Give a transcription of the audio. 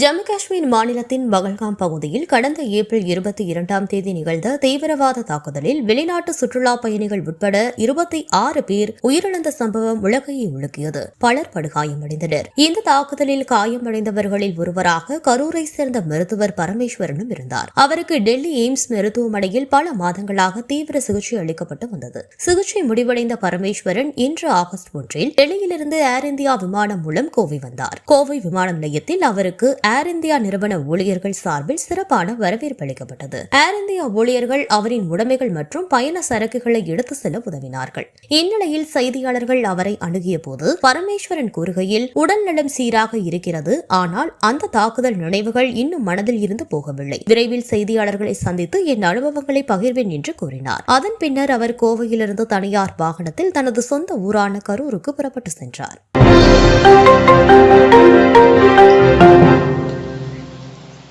ஜம்மு காஷ்மீர் மாநிலத்தின் பகல்காம் பகுதியில் கடந்த ஏப்ரல் இருபத்தி இரண்டாம் தேதி நிகழ்ந்த தீவிரவாத தாக்குதலில் வெளிநாட்டு சுற்றுலா பயணிகள் உட்பட இருபத்தி ஆறு பேர் உயிரிழந்த சம்பவம் உலகையை உலுக்கியது. பலர் படுகாயமடைந்தனர். இந்த தாக்குதலில் காயமடைந்தவர்களில் ஒருவராக கரூரை சேர்ந்த மருத்துவர் பரமேஸ்வரனும் இருந்தார். அவருக்கு டெல்லி எய்ம்ஸ் மருத்துவமனையில் பல மாதங்களாக தீவிர சிகிச்சை அளிக்கப்பட்டு வந்தது. சிகிச்சை முடிவடைந்த பரமேஸ்வரன் இன்று ஆகஸ்ட் ஒன்றில் டெல்லியிலிருந்து ஏர் இந்தியா விமானம் மூலம் கோவை வந்தார். கோவை விமான நிலையத்தில் அவருக்கு ஏர் இந்தியா நிறுவன ஊழியர்கள் சார்பில் சிறப்பான வரவேற்பு அளிக்கப்பட்டது. ஏர் இந்தியா ஊழியர்கள் அவரின் உடைமைகள் மற்றும் பயண சரக்குகளை எடுத்து செல்ல உதவினார்கள். இந்நிலையில் செய்தியாளர்கள் அவரை அணுகிய போது பரமேஸ்வரன் கூறுகையில் உடல்நலம் சீராக இருக்கிறது ஆனால் அந்த தாக்குதல் நினைவுகள் இன்னும் மனதில் இருந்து போகவில்லை. விரைவில் செய்தியாளர்களை சந்தித்து என் அனுபவங்களை பகிர்வேன் என்று கூறினார். அதன் பின்னர் அவர் கோவையிலிருந்து தனியார் வாகனத்தில் தனது சொந்த ஊரான கரூருக்கு புறப்பட்டு சென்றார்.